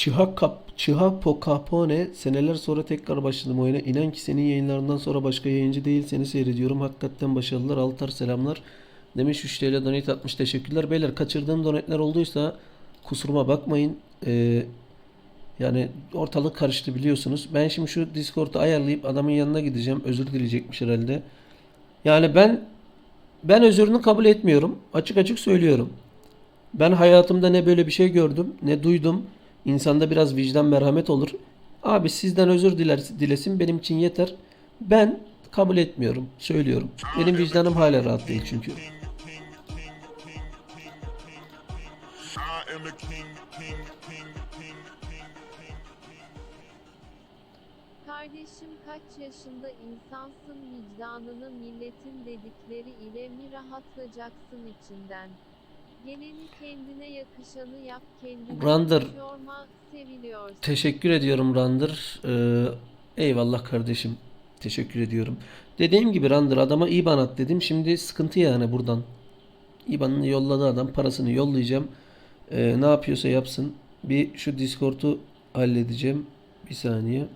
Chiha Kap Chihapo Capone seneler sonra tekrar başladım oyuna. İnan ki senin yayınlarından sonra başka yayıncı değil seni seyrediyorum. Hakikaten başarılar. Altar selamlar. Demiş 3 TL donate atmış. Teşekkürler. Beyler kaçırdığım donate'ler olduysa kusuruma bakmayın. Ee, yani ortalık karıştı biliyorsunuz. Ben şimdi şu Discord'u ayarlayıp adamın yanına gideceğim. Özür dileyecekmiş herhalde. Yani ben ben özürünü kabul etmiyorum. Açık açık söylüyorum. Ben hayatımda ne böyle bir şey gördüm, ne duydum. İnsanda biraz vicdan merhamet olur. Abi sizden özür diler, dilesin benim için yeter. Ben kabul etmiyorum. Söylüyorum. Benim vicdanım hala rahat değil çünkü. Kardeşim kaç yaşında insansın vicdanını milletin dedikleri ile mi rahatlayacaksın içinden? Geleni kendine yakışanı yap kendine Randır. Teşekkür ediyorum Randır. Ee, eyvallah kardeşim. Teşekkür ediyorum. Dediğim gibi Randır adama IBAN at dedim. Şimdi sıkıntı yani buradan. IBAN'ını yolladı adam. Parasını yollayacağım. Ee, ne yapıyorsa yapsın. Bir şu Discord'u halledeceğim. Bir saniye.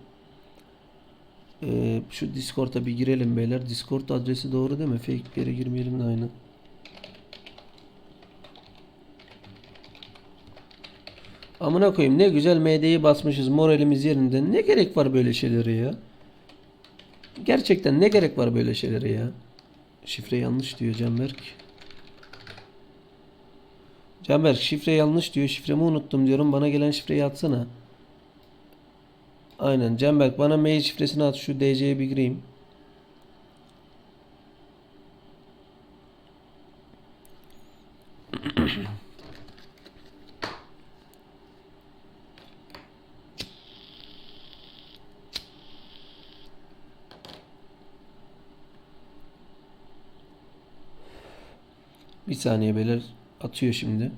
Ee, şu Discord'a bir girelim beyler. Discord adresi doğru değil mi? Fake bir yere girmeyelim de aynı. Amına koyayım ne güzel MD'yi basmışız moralimiz yerinde. Ne gerek var böyle şeylere ya? Gerçekten ne gerek var böyle şeylere ya? Şifre yanlış diyor Canberk. Canberk şifre yanlış diyor. Şifremi unuttum diyorum. Bana gelen şifreyi atsana. Aynen Canberk bana mail şifresini at. Şu DC'ye bir gireyim. Bir saniye beyler atıyor şimdi.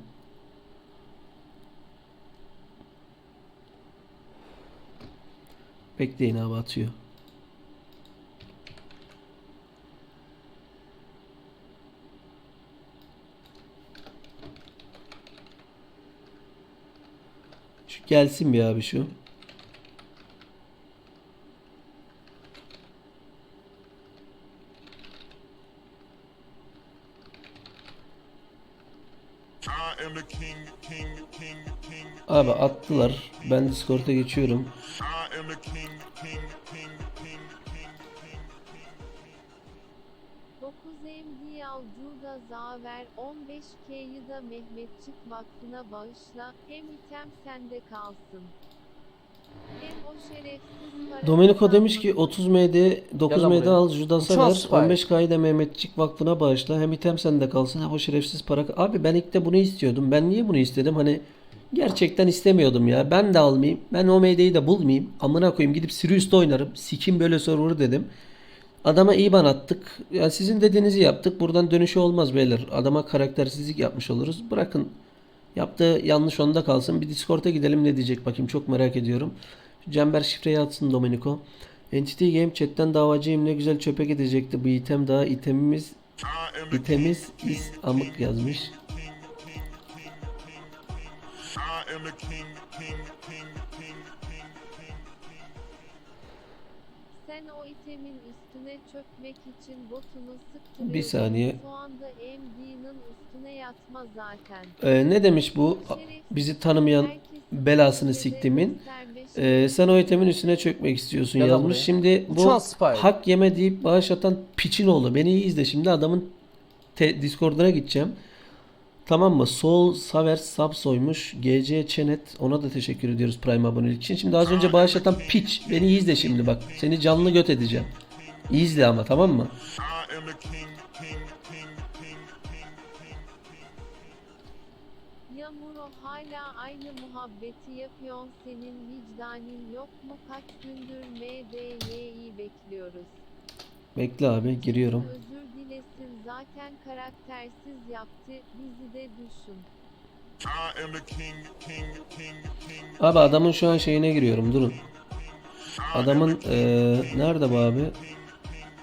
Bekleyin abi atıyor. Şu gelsin bir abi şu. I am the king, king, king, king. Abi attılar. Ben Discord'a geçiyorum. I am the king, king, king, king, king, king. 9 MD Alcuda Zaver 15K'yı da Mehmetçik Vakfı'na bağışla hem item sende kalsın. Hem o şerefsiz para Domenico demiş ki kazanmasın. 30 MD 9 Gel lan MD buraya. al Judas'a Uçan ver Spy. 15K'yı da Mehmetçik Vakfı'na bağışla hem item sende kalsın hem o şerefsiz para abi ben ilk de bunu istiyordum ben niye bunu istedim hani gerçekten istemiyordum ya ben de almayayım ben o MD'yi de bulmayayım amına koyayım gidip Sirius'ta oynarım sikim böyle server'ı dedim adama IBAN attık ya sizin dediğinizi yaptık buradan dönüşü olmaz beyler adama karaktersizlik yapmış oluruz bırakın yaptığı yanlış onda kalsın bir Discord'a gidelim ne diyecek bakayım çok merak ediyorum Cember şifreyi atsın Domenico. Entity Game chatten davacıyım ne güzel çöpe gidecekti bu item daha itemimiz itemiz is amık yazmış. I am the king, king, king, Sen o itemin üstüne çökmek için botunu sıktırıyorsun. Bir saniye. Şu anda MD'nin üstüne yatma zaten. Ee, ne demiş bu bizi tanımayan belasını siktimin. Ee, sen o itemin üstüne çökmek istiyorsun Gel lan yazmış. buraya. Şimdi bu Uçan Spy. hak yeme deyip bağış atan piçin oğlu. Beni iyi izle şimdi adamın te- Discord'una gideceğim. Tamam mı? Soul Saver sub soymuş. GC Çenet ona da teşekkür ediyoruz Prime abonelik için. Şimdi az önce bağış atan piç. Beni izle şimdi bak. Seni canlı göt edeceğim. İzle ama tamam mı? Hala aynı muhabbeti yapıyorsun senin vicdanin yok mu kaç gündür MDY'yi bekliyoruz. Bekle abi giriyorum. Özür dilesin zaten karaktersiz yaptı bizi de düşün. Abi adamın şu an şeyine giriyorum durun. Adamın eee, nerede bu abi?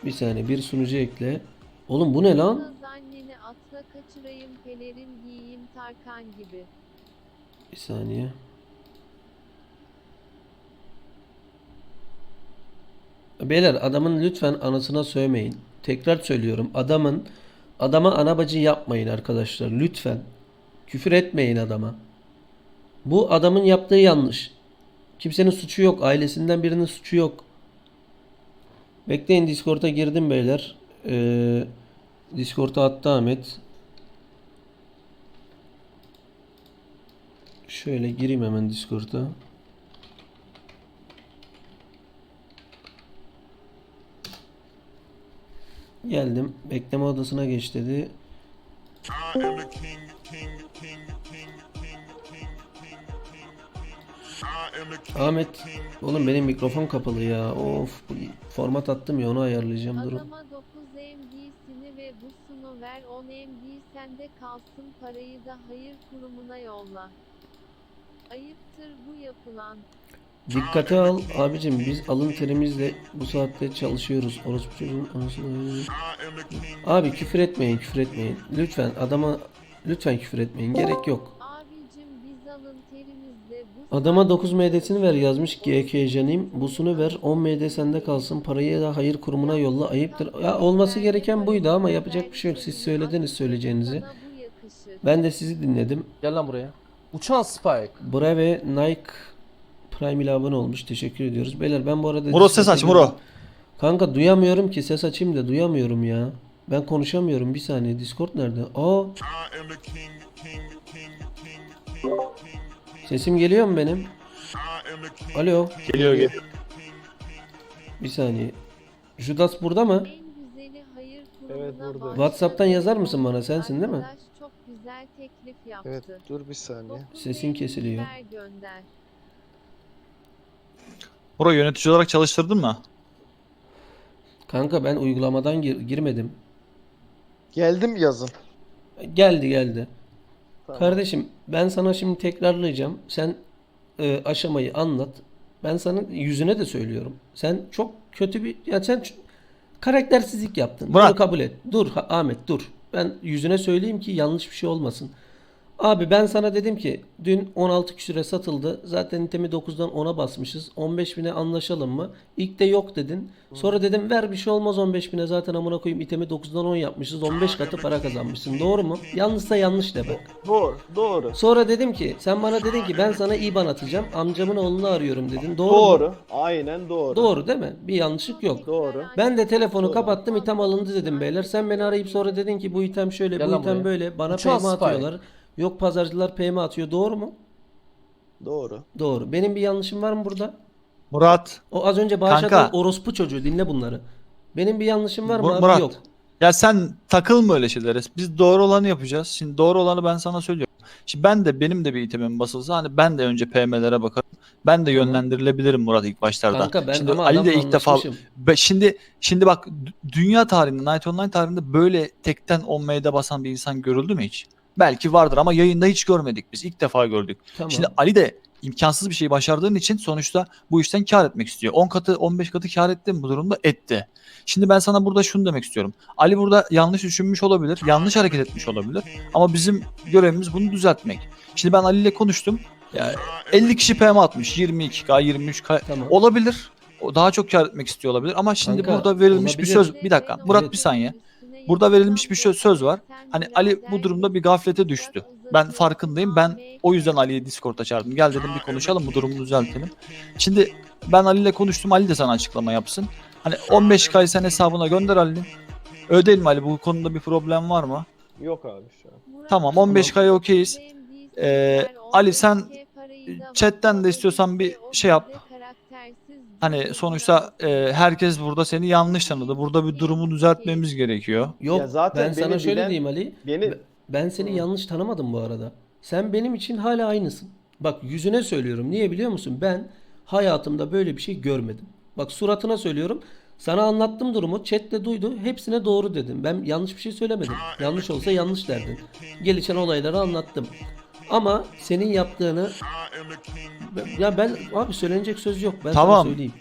Bir saniye bir sunucu ekle. Oğlum bu ne lan? Anneni atla kaçırayım pelerin giyeyim Tarkan gibi. Bir saniye. Beyler adamın lütfen anasına sövmeyin. Tekrar söylüyorum. Adamın adama ana bacı yapmayın arkadaşlar. Lütfen. Küfür etmeyin adama. Bu adamın yaptığı yanlış. Kimsenin suçu yok. Ailesinden birinin suçu yok. Bekleyin Discord'a girdim beyler. Ee, Discord'a attı Ahmet. Şöyle gireyim hemen Discord'a. Geldim. Bekleme odasına geç dedi. Ahmet, oğlum benim mikrofon kapalı ya. Of, format attım ya onu ayarlayacağım durum. Adama 9 MB'sini ve busunu ver 10 MB sende kalsın parayı da hayır kurumuna yolla. Ayıptır bu yapılan. Dikkate al abicim biz alın terimizle bu saatte çalışıyoruz. Orospu çocuğun anasını. Abi küfür etmeyin küfür etmeyin. Lütfen adama lütfen küfür etmeyin. Gerek yok. Abicim biz alın terimizle bu Adama 9 MD'sini ver yazmış GK Janim. Busunu ver 10 MD sende kalsın. Parayı da hayır kurumuna yolla. Ayıptır. Ya olması gereken buydu ama yapacak bir şey yok. Siz söylediniz söyleyeceğinizi. Ben de sizi dinledim. Gel lan buraya. Uçan Spike. Bra ve Nike Prime ile abone olmuş. Teşekkür ediyoruz. Beyler ben bu arada... Muro ses aç, Muro. Kanka duyamıyorum ki. Ses açayım da duyamıyorum ya. Ben konuşamıyorum. Bir saniye. Discord nerede? Aa sesim geliyor mu benim? Alo. Geliyor geliyor. Bir saniye. Judas burada mı? Evet, burada. WhatsApp'tan yazar mısın bana? Sensin değil mi? Çok güzel teklif yaptı. Evet dur bir saniye. Sesin kesiliyor. gönder. Bro yönetici olarak çalıştırdın mı? Kanka ben uygulamadan gir- girmedim. Geldim yazın. Geldi geldi. Tamam. Kardeşim ben sana şimdi tekrarlayacağım. Sen e, aşamayı anlat. Ben sana yüzüne de söylüyorum. Sen çok kötü bir ya sen ç- karaktersizlik yaptın. Murat. Bunu kabul et. Dur Ha- Ahmet dur. Ben yüzüne söyleyeyim ki yanlış bir şey olmasın. Abi ben sana dedim ki dün 16 küsüre satıldı. Zaten itemi 9'dan 10'a basmışız. 15 bine anlaşalım mı? İlk de yok dedin. Sonra dedim ver bir şey olmaz 15 bine zaten amına koyayım itemi 9'dan 10 yapmışız. 15 katı para kazanmışsın. Doğru mu? Yanlışsa yanlış de bak. Doğru, doğru. Sonra dedim ki sen bana dedin ki ben sana IBAN atacağım. Amcamın oğlunu arıyorum dedin. Doğru mu? Doğru. Aynen doğru. Doğru değil mi? Bir yanlışlık yok. Doğru. Ben de telefonu kapattım item alındı dedim beyler. Sen beni arayıp sonra dedin ki bu item şöyle Gel bu item buraya. böyle. Bana Spy. atıyorlar. Yok pazarcılar PM atıyor. Doğru mu? Doğru. Doğru. Benim bir yanlışım var mı burada? Murat. O az önce bağışladığın Kanka. orospu çocuğu dinle bunları. Benim bir yanlışım var mı Mur- abi? Murat. Yok. Ya sen takılma öyle şeylere. Biz doğru olanı yapacağız. Şimdi doğru olanı ben sana söylüyorum. Şimdi ben de benim de bir itemim basılsa hani ben de önce PM'lere bakarım. Ben de yönlendirilebilirim Murat ilk başlarda. Kanka ben şimdi ama Ali de adamla ilk defa anlaşmışım. Be- şimdi şimdi bak dü- dünya tarihinde Night Online tarihinde böyle tekten 10 M'de basan bir insan görüldü mü hiç? Belki vardır ama yayında hiç görmedik biz. İlk defa gördük. Tamam. Şimdi Ali de imkansız bir şey başardığın için sonuçta bu işten kar etmek istiyor. 10 katı 15 katı kar etti mi bu durumda? Etti. Şimdi ben sana burada şunu demek istiyorum. Ali burada yanlış düşünmüş olabilir, yanlış hareket etmiş olabilir ama bizim görevimiz bunu düzeltmek. Şimdi ben Ali ile konuştum. Ya 50 kişi PM atmış, 22K, 23K Tamam. olabilir. O daha çok kar etmek istiyor olabilir ama şimdi Kanka, burada verilmiş bir olabilir. söz. Bir dakika Murat bir saniye. Burada verilmiş bir söz var. Hani Ali bu durumda bir gaflete düştü. Ben farkındayım. Ben o yüzden Ali'yi Discord'a çağırdım. Gel dedim bir konuşalım bu durumu düzeltelim. Şimdi ben Ali ile konuştum. Ali de sana açıklama yapsın. Hani 15K'yı sen hesabına gönder Ali'nin. Ödeyelim Ali bu konuda bir problem var mı? Yok abi şu an. Tamam 15K'ya okeyiz. Ee, Ali sen chatten de istiyorsan bir şey yap. Hani sonuçta e, herkes burada seni yanlış tanıdı. Burada bir durumu düzeltmemiz gerekiyor. Yok Ya zaten ben sana beni şöyle bilen- diyeyim Ali. Beni Ben seni yanlış tanımadım bu arada. Sen benim için hala aynısın. Bak yüzüne söylüyorum. Niye biliyor musun? Ben hayatımda böyle bir şey görmedim. Bak suratına söylüyorum. Sana anlattım durumu. Chat de duydu. Hepsine doğru dedim. Ben yanlış bir şey söylemedim. Yanlış olsa yanlış derdin. Gelişen olayları anlattım. Ama senin yaptığını ya ben abi söylenecek söz yok. Ben Tamam. sana söyleyeyim.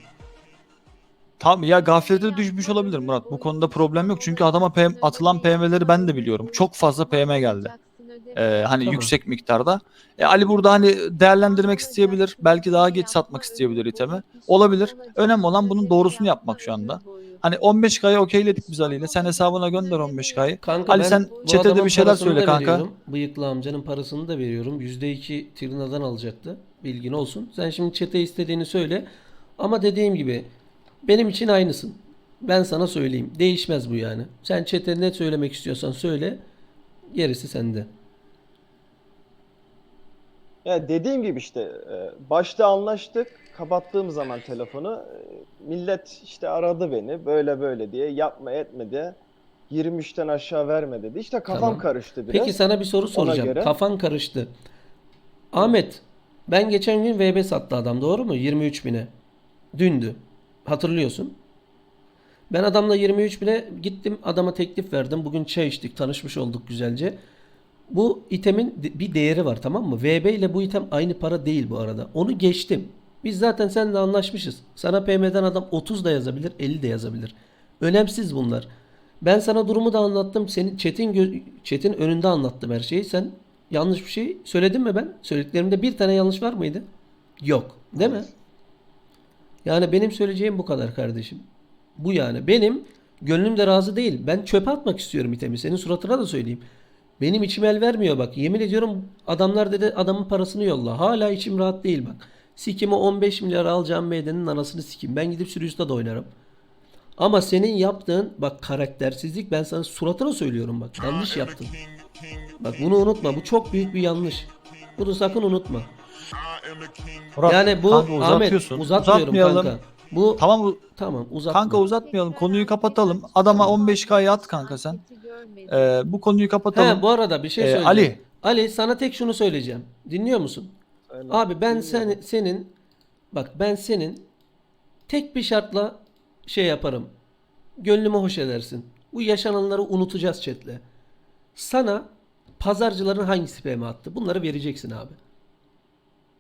Tamam ya gaflete düşmüş olabilir Murat. Bu konuda problem yok. Çünkü adama PM, atılan PM'leri ben de biliyorum. Çok fazla PM geldi. Ee, hani Tamam. yüksek miktarda. E, Ali burada hani değerlendirmek isteyebilir. Belki daha geç satmak isteyebilir itemi. Olabilir. Önemli olan bunun doğrusunu yapmak şu anda. Hani 15K'ya okeyledik biz Ali ile. Sen hesabına gönder 15K'yı. Kanka Ali ben sen bu chat'e de adamın bir şeyler parasını söyle da kanka. veriyorum. Bıyıklı amcanın parasını da veriyorum. %2 Tirina'dan alacaktı. Bilgin olsun. Sen şimdi chat'e istediğini söyle. Ama dediğim gibi benim için aynısın. Ben sana söyleyeyim. Değişmez bu yani. Sen chat'e ne söylemek istiyorsan söyle. Gerisi sende. Ya dediğim gibi işte e, başta anlaştık. Kapattığım zaman telefonu e, millet işte aradı beni böyle böyle diye yapma etme diye 23'ten aşağı verme dedi. İşte kafam Tamam. karıştı biraz. Peki sana bir soru soracağım. göre- Kafan karıştı. Ahmet, ben geçen gün VB sattı adam doğru mu? 23 bine. Dündü. Hatırlıyorsun. Ben adamla 23 bine gittim adama teklif verdim. Bugün çay içtik tanışmış olduk güzelce. Bu itemin bir değeri var tamam mı? VB ile bu item aynı para değil bu arada. Onu geçtim. Biz zaten seninle anlaşmışız. Sana PM'den adam 30 da yazabilir 50 de yazabilir. Önemsiz bunlar. Ben sana durumu da anlattım. Senin chat'in gö- chat'in önünde anlattım her şeyi. Sen yanlış bir şey söyledin mi ben? Söylediklerimde bir tane yanlış var mıydı? Yok. Değil mi? Yani benim söyleyeceğim bu kadar kardeşim. Bu yani. Benim gönlüm de razı değil. Ben çöpe atmak istiyorum itemi. Senin suratına da söyleyeyim. Benim içim el vermiyor bak. Yemin ediyorum adamlar dedi adamın parasını yolla. Hala içim rahat değil bak. Sikimi 15 milyar alacağım meydanın anasını sikim. Ben gidip sürüyüste de oynarım. Ama senin yaptığın bak karaktersizlik ben sana suratına söylüyorum bak. Yanlış yaptın. Bak bunu unutma. Bu çok büyük bir yanlış. Bunu sakın unutma. Murat, yani bu kanka Ahmet uzatmıyorum kanka. Bu tamam, Tamam uzatma. kanka uzatmayalım. Konuyu kapatalım. Adama 15K'yı at kanka sen. Ee, bu konuyu kapatalım. He, bu arada bir şey Ee, söyleyeceğim. Ali. Ali sana tek şunu söyleyeceğim. Dinliyor musun? Abi ben sen, senin bak ben senin tek bir şartla şey yaparım. Gönlümü hoş edersin. Bu yaşananları unutacağız chatle. Sana pazarcıların hangisi PM attı? Bunları vereceksin abi.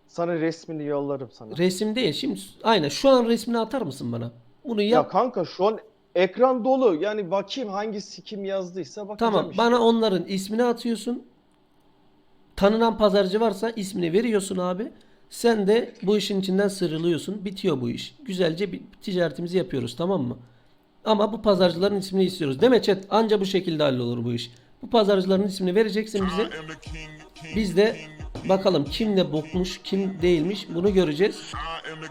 Sana resmini yollarım sana. Resim değil. Şimdi aynen şu an resmini atar mısın bana? Bunu Ya yap. kanka şu an ekran dolu. Yani bakayım hangisi kim yazdıysa bakacağım Tamam. işte. Bana onların ismini atıyorsun. Tanınan pazarcı varsa ismini veriyorsun abi. Sen de bu işin içinden sıyrılıyorsun. Bitiyor bu iş. Güzelce bir ticaretimizi yapıyoruz tamam mı? Ama bu pazarcıların ismini istiyoruz. Mi chat? Anca bu şekilde hallolur bu iş. Bu pazarcıların ismini vereceksin bize. Biz de bakalım kim ne bokmuş, kim değilmiş bunu göreceğiz.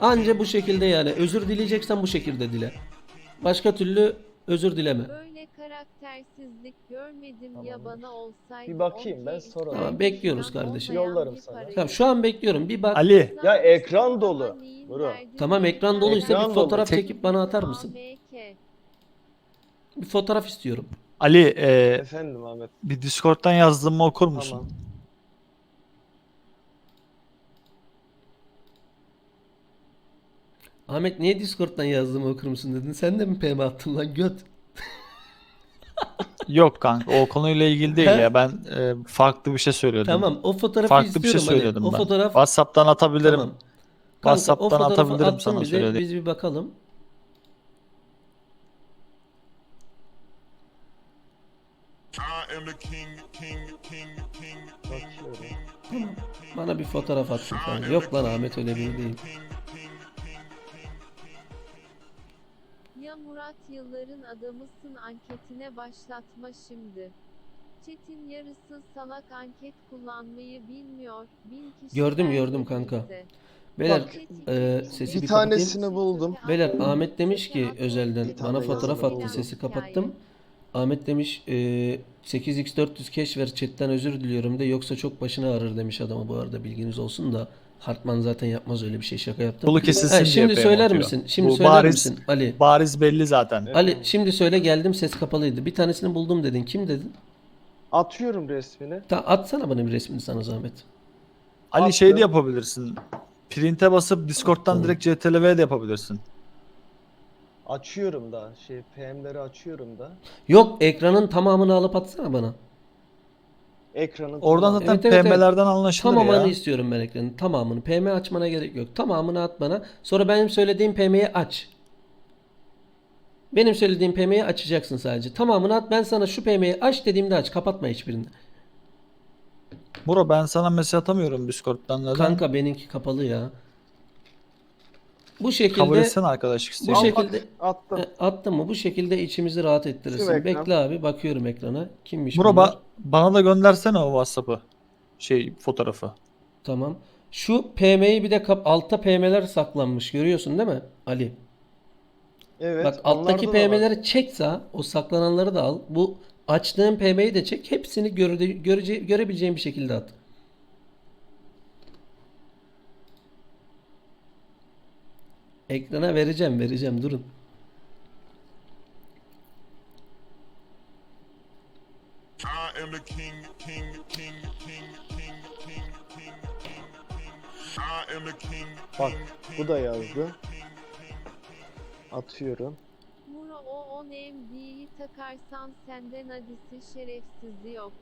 Anca bu şekilde yani. Özür dileyeceksen bu şekilde dile. Başka türlü özür dileme. Karaktersizlik görmedim ya Tamam. bana olsaydı. Bir bakayım, ben sonra- Tamam, bekliyoruz kardeşim. Yollarım sana. Tamam şu an bekliyorum. Bir bak. Ali. Ya ekran dolu. Bro. Tamam ekran doluysa Ekran bir dolu. fotoğraf Tek- çekip bana atar mısın? Bir fotoğraf istiyorum. Ali e, Efendim Ahmet. bir Discord'dan yazdığımı okur musun? Tamam. Ahmet niye Discord'dan yazdığımı okur musun dedin? Sen de mi PM attın lan göt? Yok kanka o konuyla ilgili değil ya. Ben e, farklı bir şey söylüyordum. Tamam o fotoğrafı Farklı bir şey istiyorum Ali. söylüyordum O ben. fotoğraf WhatsApp'tan atabilirim. tamam. Kanka, o WhatsApp'tan fotoğrafı atabilirim sana bize, söylediğim. Biz bir bakalım. I am the king, king, king, king, king, king. Bana bir fotoğraf atsın falan. Yok lan Ahmet öyle biri değil. Murat yılların adamısın anketine başlatma şimdi. Chat'in yarısı salak anket kullanmayı bilmiyor. Bin kişi Gördüm, gördüm kanka. Beyler Bak, e, sesi bir bir, tanesini kapatayım. buldum. Beyler Ahmet demiş ki özelden Bir tane bana fotoğraf attı sesi kapattım. Ahmet demiş e, 8x400 cash ver chatten özür diliyorum de yoksa çok başına ağrır demiş adama bu arada bilginiz olsun da Hartman zaten yapmaz öyle bir şey şaka yaptım. Kolu kesilsin Ha, şimdi söyler atıyor. misin? Şimdi Bu söyler bariz, misin Ali? Bariz belli zaten. Ali şimdi söyle geldim ses kapalıydı. Bir tanesini buldum dedin. Kim dedin? Atıyorum resmini. Ta atsana bana bir resmini sana zahmet. Ali Attım. şey de yapabilirsin. Print'e basıp Discord'dan Tamam. direkt CTRL de yapabilirsin. Açıyorum da. Şey PM'leri açıyorum da. Yok ekranın tamamını alıp atsana bana. Ekranın Oradan zaten Evet, evet. PM'lerden anlaşılır Tamamını ya. istiyorum ben ekranın. Tamamını. PM açmana gerek yok. Tamamını at bana. Sonra benim söylediğim PM'yi aç. Benim söylediğim PM'yi açacaksın sadece. Tamamını at. Ben sana şu PM'yi aç dediğimde aç. Kapatma hiçbirini. Muro ben sana mesaj atamıyorum Discord'dan neden? Kanka benimki kapalı ya. Bu şekilde Kabul etsene arkadaşlık bu istiyorum. şekilde Attım. E, attım mı bu şekilde içimizi rahat ettirirsin. Şu ekran. Bekle abi bakıyorum ekrana. Kimmiş Muro bunlar? ba- bana da göndersene o WhatsApp'ı. Şey fotoğrafı. Tamam. Şu PM'yi bir de kap altta PM'ler saklanmış. Görüyorsun değil mi Ali? Evet. Bak alttaki onlarda da var. PM'leri çek sağ. O saklananları da al. Bu açtığın PM'yi de çek. Hepsini göre, görece, görebileceğin bir şekilde at. I am the king, Bak king, bu da yazdı. Atıyorum. Muro o 10 MD'yi takarsan senden hadisi şerefsizi yok.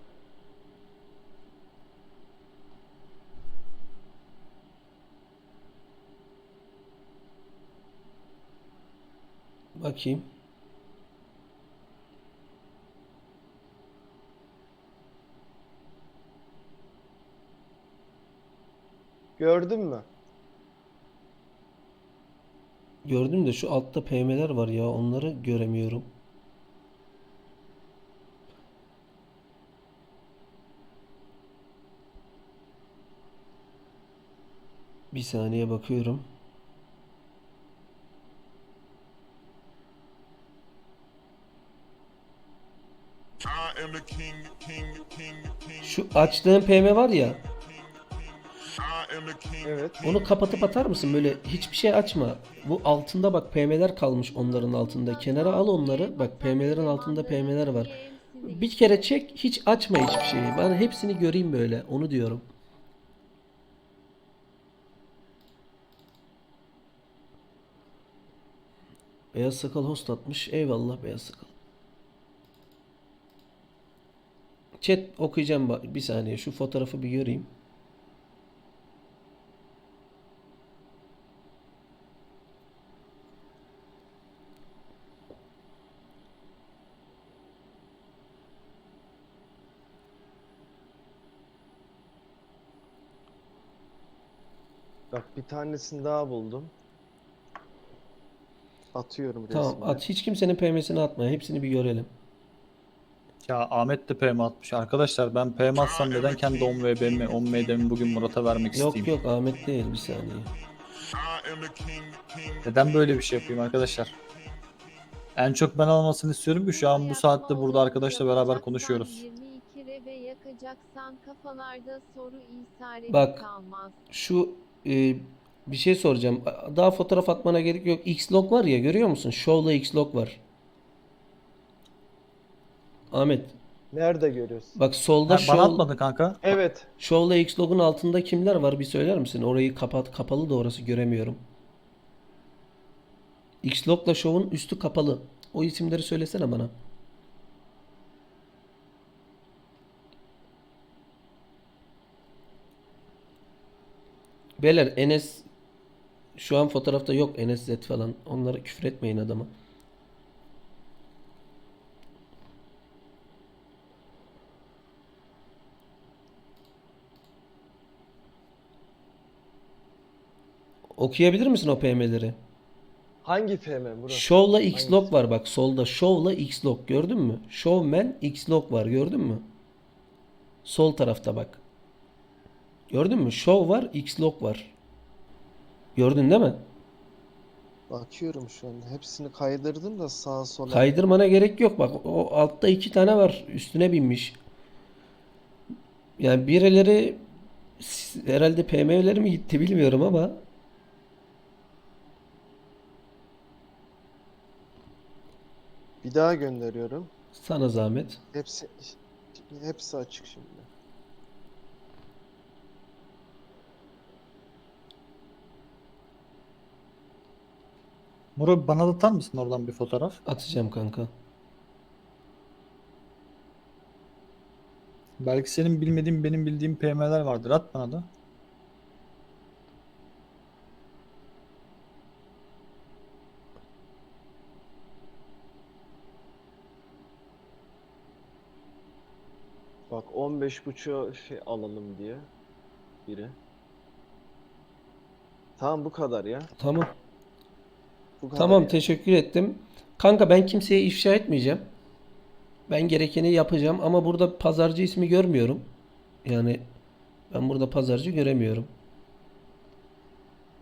Bakayım. Gördün mü? Gördüm de şu altta PM'ler var ya onları göremiyorum. Bir saniye bakıyorum. I am the king, king, king, king. Şu açtığın PM var ya. Evet. onu kapatıp atar mısın? Böyle hiçbir şey açma. Bu altında bak PM'ler kalmış onların altında. Kenara al onları. Bak PM'lerin altında PM'ler var. Bir kere çek hiç açma hiçbir şeyi. Ben hepsini göreyim böyle. Onu diyorum. Beyaz sakal host atmış. Eyvallah beyaz sakal. Chat okuyacağım bak. Bir saniye şu fotoğrafı bir göreyim. Bak bir tanesini daha buldum. Atıyorum Tamam resmini. at. Hiç kimsenin PM'sini atma. Hepsini bir görelim. Ya Ahmet de PM atmış. Arkadaşlar ben PM atsam neden kendi 10 VB'mi 10 MD'mi bugün Murat'a vermek Yok isteyeyim? yok Ahmet değil bir saniye. Neden böyle bir şey yapayım arkadaşlar? En çok ben almasını istiyorum ki şu an bu saatte burada arkadaşla beraber konuşuyoruz. 22 rebe yakacaksan kafalarda soru işareti Bak. Şu e, bir şey soracağım. Daha fotoğraf atmana gerek yok. X-Log var ya görüyor musun? Show'la X-Log var. Ahmet Nerede görüyorsun? bak solda Ha, bana Show, atmadın kanka. Evet. Show'la X-Log'un altında kimler var bir söyler misin? Orayı kapat kapalı da orası göremiyorum. X-Log'la Show'un üstü kapalı. O isimleri söylesene bana. Beyler Enes şu an fotoğrafta yok Enes Z falan. Onlara küfür etmeyin adama. Okuyabilir misin o PM'leri? Hangi FM burası? Show'la X-Log var bak solda. Show'la X-Log gördün mü? Showman X-Log var gördün mü? Sol tarafta bak. Gördün mü? Show var, X-Log var. Gördün değil mi? Bakıyorum şu an. Hepsini kaydırdım da sağa sola. Kaydırmana gerek yok. Bak o altta iki tane var. Üstüne binmiş. Yani birileri herhalde PM'leri mi gitti bilmiyorum ama Bir daha gönderiyorum. sana zahmet. Hepsi hepsi açık şimdi. Muro bana da atar mısın oradan bir fotoğraf? Atacağım kanka. Belki senin bilmediğin benim bildiğim PM'ler vardır. At bana da. Bak 15 buçuğa şey alalım diye biri. Tamam bu kadar ya. Tamam. Bu kadar Tamam ya. teşekkür ettim. Kanka ben kimseye ifşa etmeyeceğim. Ben gerekeni yapacağım ama burada pazarcı ismi görmüyorum. Yani ben burada pazarcı göremiyorum.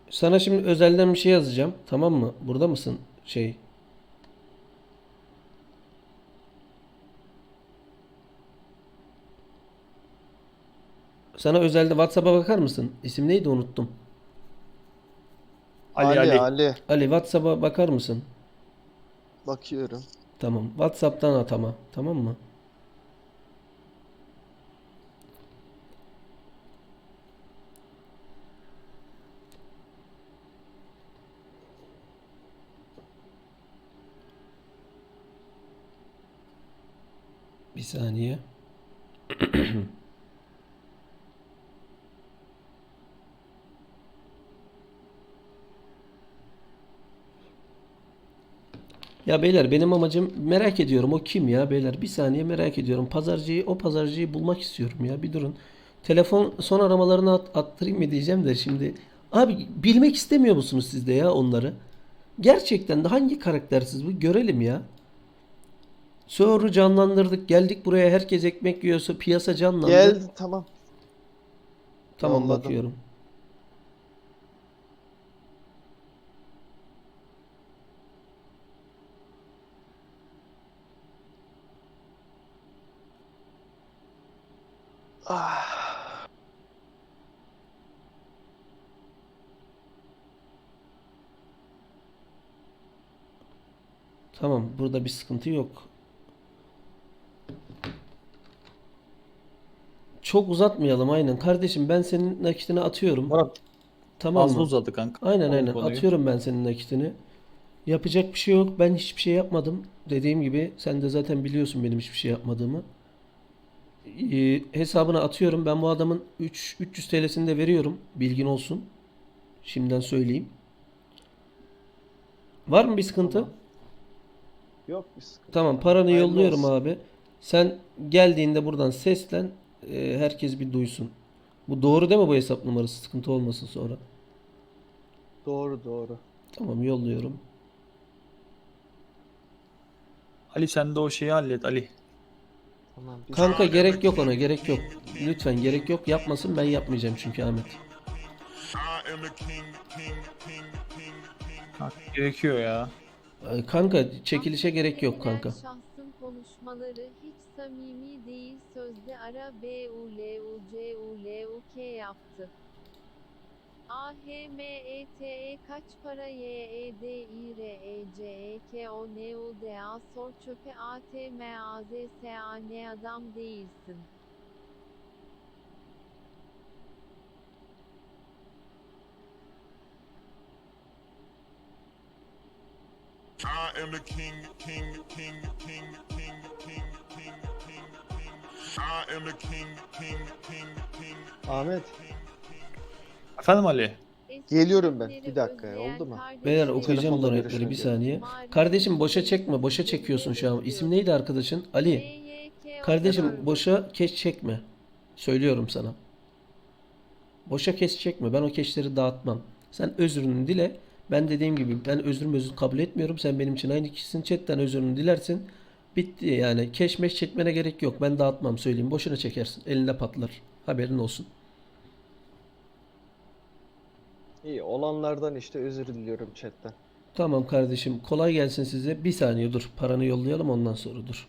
Sana şimdi özelden bir şey yazacağım. Tamam mı? Burada mısın? Şey. Sana özelde WhatsApp'a bakar mısın? İsim neydi unuttum. Ali Ali Ali. Ali. WhatsApp'a bakar mısın? Bakıyorum. Tamam. WhatsApp'tan at ama. Tamam mı? Bir saniye. Ya beyler benim amacım merak ediyorum o kim ya? Beyler bir saniye merak ediyorum. Pazarcıyı o pazarcıyı bulmak istiyorum ya bir durun. Telefon son aramalarını at, attırayım mı diyeceğim de şimdi. Abi bilmek istemiyor musunuz siz de ya onları? Gerçekten de hangi karaktersiz bu? Görelim ya. Soru canlandırdık geldik buraya herkes ekmek yiyorsa piyasa canlandı. Geldi tamam. tamam yolladım. bakıyorum Ah. Tamam, burada bir sıkıntı yok. Çok uzatmayalım aynen. Kardeşim ben senin nakitini atıyorum. Murat Tamam fazla mı? uzadı kanka. Aynen aynen. konuyu. Atıyorum ben senin nakitini. Yapacak bir şey yok. Ben hiçbir şey yapmadım. Dediğim gibi sen de zaten biliyorsun benim hiçbir şey yapmadığımı. Ee, hesabına atıyorum. Ben bu adamın 3 300 TL'sini de veriyorum. Bilgin olsun. Şimdiden söyleyeyim. Var mı bir sıkıntı? Yok bir sıkıntı. Tamam paranı Hayırlı yolluyorum olsun. abi. Sen geldiğinde buradan seslen. e, herkes bir duysun. Bu doğru değil mi bu hesap numarası? Sıkıntı olmasın sonra. Doğru doğru. Tamam yolluyorum. Ali sen de o şeyi hallet Ali. Tamam. bir- Kanka gerek yok ona gerek yok. Lütfen gerek yok. Yapmasın ben yapmayacağım çünkü Ahmet. Kanka, gerekiyor ya. Ay, Kanka çekilişe gerek yok kanka. Şahsın konuşmaları hiç samimi değil sözde ara B U L U C U L U K yaptı. A H M E T E kaç para Y E D I R E C E K O N U D A sor çöpe A T M A Z S A N adam değilsin. I am the king, king, king, king, king, king, king, king, king. I am the king, king, king, king. Ahmet Efendim Ali. Geliyorum ben. Bir dakika ya, oldu mu? Beyler okuyacağım Telefonla görüşmek bir saniye. Kardeşim boşa çekme. Boşa çekiyorsun şu an. İsim neydi arkadaşın? Ali. Kardeşim boşa keş çekme. Söylüyorum sana. Boşa keş çekme. Ben o keşleri dağıtmam. Sen özrünü dile. Ben dediğim gibi ben özür özür kabul etmiyorum. Sen benim için aynı kişisin. Chatten özrünü dilersin. Bitti yani. Keş meş çekmene gerek yok. Ben dağıtmam söyleyeyim. Boşuna çekersin. Elinde patlar. Haberin olsun. İyi olanlardan işte özür diliyorum chatten. Tamam kardeşim. Kolay gelsin size. Bir saniye dur. Paranı yollayalım ondan sonra dur.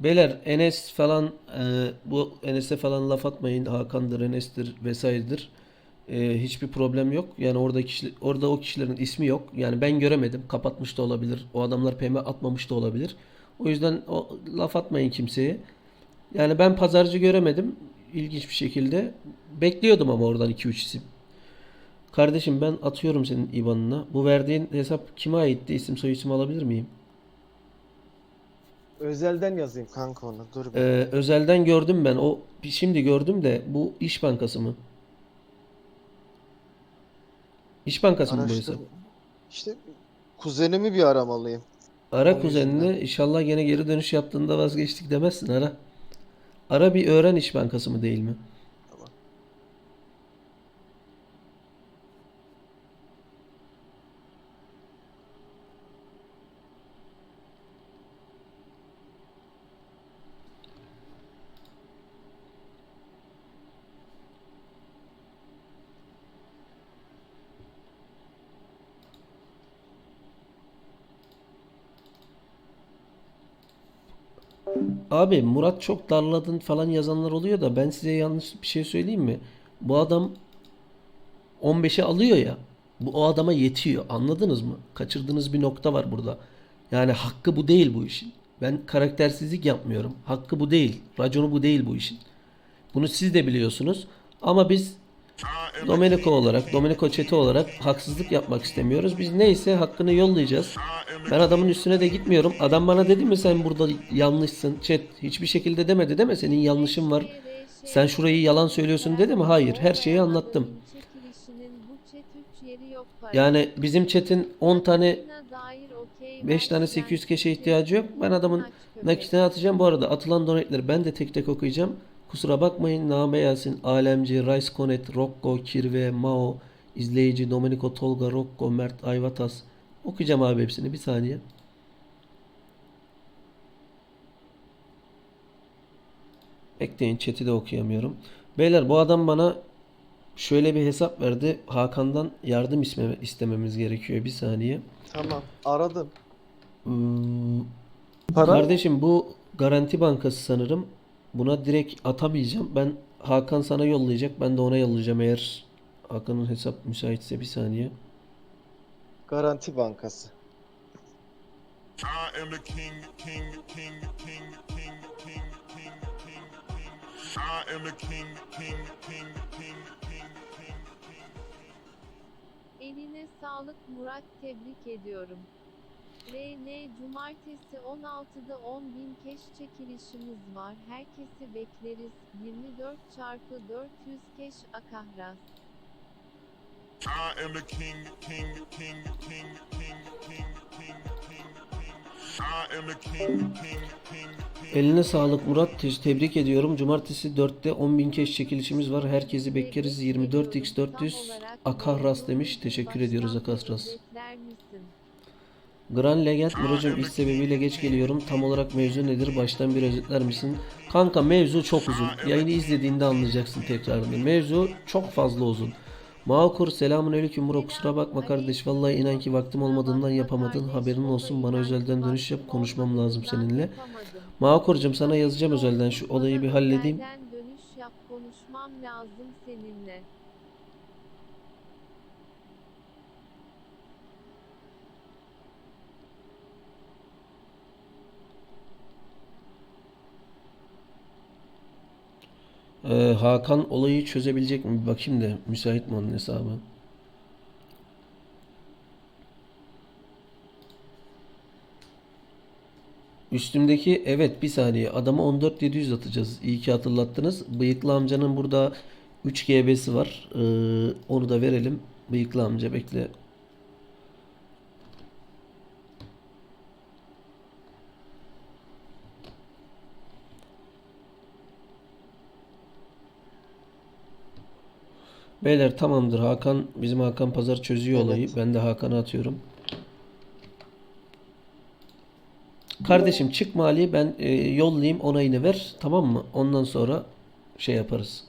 Beyler Enes falan e, bu Enes'e falan laf atmayın. Hakan'dır, Enes'tir vesairedir. E, hiçbir problem yok. Yani orada kişi, orada o kişilerin ismi yok. Yani ben göremedim. Kapatmış da olabilir. O adamlar PM atmamış da olabilir. O yüzden o laf atmayın kimseye. Yani ben pazarcı göremedim. İlginç bir şekilde. Bekliyordum ama oradan 2-3 isim. Kardeşim ben atıyorum senin IBAN'ına. Bu verdiğin hesap kime aitti? İsim soyisim alabilir miyim? Özelden yazayım kanka onu. Dur bir. Ee, özelden gördüm ben. O şimdi gördüm de bu İş Bankası mı? İş Bankası mı bu Araştır. hesap? İşte kuzenimi bir aramalıyım. Ara O kuzenini yüzden. inşallah gene geri dönüş yaptığında vazgeçtik demezsin ara. Ara bir öğren İş Bankası mı değil mi? Tamam. Abi Murat çok darladın falan yazanlar oluyor da ben size yanlış bir şey söyleyeyim mi? Bu adam 15'e alıyor ya. Bu o adama yetiyor. Anladınız mı? Kaçırdığınız bir nokta var burada. Yani hakkı bu değil bu işin. Ben karaktersizlik yapmıyorum. Hakkı bu değil. Raconu bu değil bu işin. Bunu siz de biliyorsunuz. Ama biz Domenico olarak, Domenico çeti olarak haksızlık yapmak istemiyoruz. Biz neyse hakkını yollayacağız. Ben adamın üstüne de gitmiyorum. Adam bana dedi mi sen burada yanlışsın. Chat hiçbir şekilde demedi mi? Senin yanlışın var. Sen şurayı yalan söylüyorsun dedi mi? Hayır. Her şeyi anlattım. Yani bizim chat'in 10 tane 5 tane 800 keşe ihtiyacı yok. Ben adamın nakitine atacağım. Bu arada atılan donetleri ben de tek tek okuyacağım. Kusura bakmayın. Name Yasin, Alemci, Rice Connect, Rocco, Kirve, Mao, izleyici, Domenico, Tolga, Rocco, Mert, Ayvatas. Okuyacağım abi hepsini. Bir saniye. Bekleyin chat'i de okuyamıyorum. Beyler bu adam bana şöyle bir hesap verdi. Hakan'dan yardım istememiz gerekiyor. Bir saniye. Tamam. Aradım. Hmm, Para Kardeşim bu Garanti Bankası sanırım. Buna direkt atamayacağım. Ben Hakan sana yollayacak. Ben de ona yollayacağım eğer Hakan'ın hesap müsaitse bir saniye. Garanti Bankası. I am the king, king, king, king, king, king, king, king, king. I am the king, king, king, king, king, king, king. Eline sağlık Murat tebrik ediyorum. RN Cumartesi 16'da 10.000 keş çekilişimiz var. Herkesi bekleriz. 24 çarpı 400 keş akahras. I am the king, king, king, king, king, king, king, king, king. I am the king, king, king, king. Eline sağlık Murat. Te- Tebrik ediyorum. Cumartesi 4'te 10.000 keş çekilişimiz var. Herkesi bekleriz. 24x400 Akahras demiş. Teşekkür ediyoruz Akahras. Gran Legend Muro'cum iş sebebiyle geç geliyorum. Tam olarak mevzu nedir? Baştan bir özetler misin? Kanka mevzu çok uzun. Yayını izlediğinde anlayacaksın tekrarını. Mevzu çok fazla uzun. Mağkur selamun aleyküm Muro kusura bakma kardeş vallahi inan ki vaktim olmadığından yapamadın haberin olsun bana özelden dönüş yap konuşmam lazım seninle. Mağkur'cum sana yazacağım özelden şu olayı bir halledeyim. Özelden dönüş yap konuşmam lazım seninle. Ee, Hakan olayı çözebilecek mi? Bakayım da müsait mi onun hesabı? Üstümdeki evet bir saniye adama 14700 atacağız. İyi ki hatırlattınız. Bıyıklı amcanın burada 3 GB'si var. Ee, onu da verelim. Bıyıklı amca bekle. Beyler tamamdır. Hakan bizim Hakan Pazar çözüyor Evet. olayı. Ben de Hakan'a atıyorum. Kardeşim çık mali ben e, yollayayım onayını ver. Tamam mı? Ondan sonra şey yaparız.